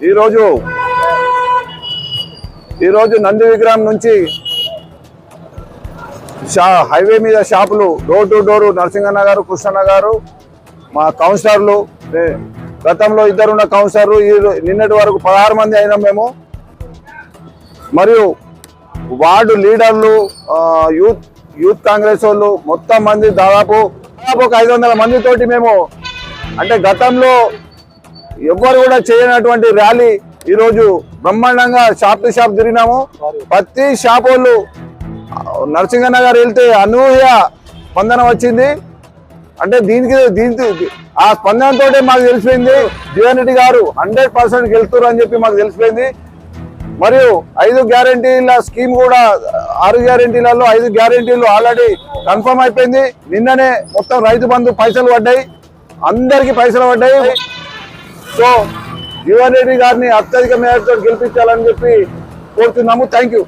ఈరోజు ఈరోజు నంది విగ్రహం నుంచి షా హైవే మీద షాపులు డోర్ టు డోరు నరసింహన్న గారు కృష్ణన్న గారు మా కౌన్సిలర్లు గతంలో ఇద్దరున్న కౌన్సిలర్లు ఈ నిన్నటి వరకు పదహారు మంది అయినాం మేము. మరియు వార్డు లీడర్లు యూత్ యూత్ కాంగ్రెస్ వాళ్ళు మొత్తం మంది దాదాపు దాదాపు ఒక ఐదు వందల మందితోటి మేము అంటే గతంలో ఎవ్వరు కూడా చేయనటువంటి ర్యాలీ ఈరోజు బ్రహ్మాండంగా షాప్ టు షాప్ తిరిగినాము. ప్రతి షాప్ వాళ్ళు ఆ, నరసింహన్న గారు వెళ్తే అనూహ్య స్పందన వచ్చింది. అంటే దీనికి దీనికి ఆ స్పందనతోటే మాకు తెలిసిపోయింది. జీవన్ రెడ్డి గారు హండ్రెడ్ పర్సెంట్ గెలుస్తారు అని చెప్పి మాకు తెలిసిపోయింది. మరియు ఐదు గ్యారంటీల స్కీమ్ కూడా ఆరు గ్యారంటీలలో ఐదు గ్యారంటీలు ఆల్రెడీ కన్ఫర్మ్ అయిపోయింది. నిన్ననే మొత్తం రైతు బంధు పైసలు పడ్డాయి. అందరికీ పైసలు పడ్డాయి. సో జీవన్ రెడ్డి గారిని అత్యధిక మేరతో గెలిపించాలని చెప్పి కోరుతున్నాము. Thank you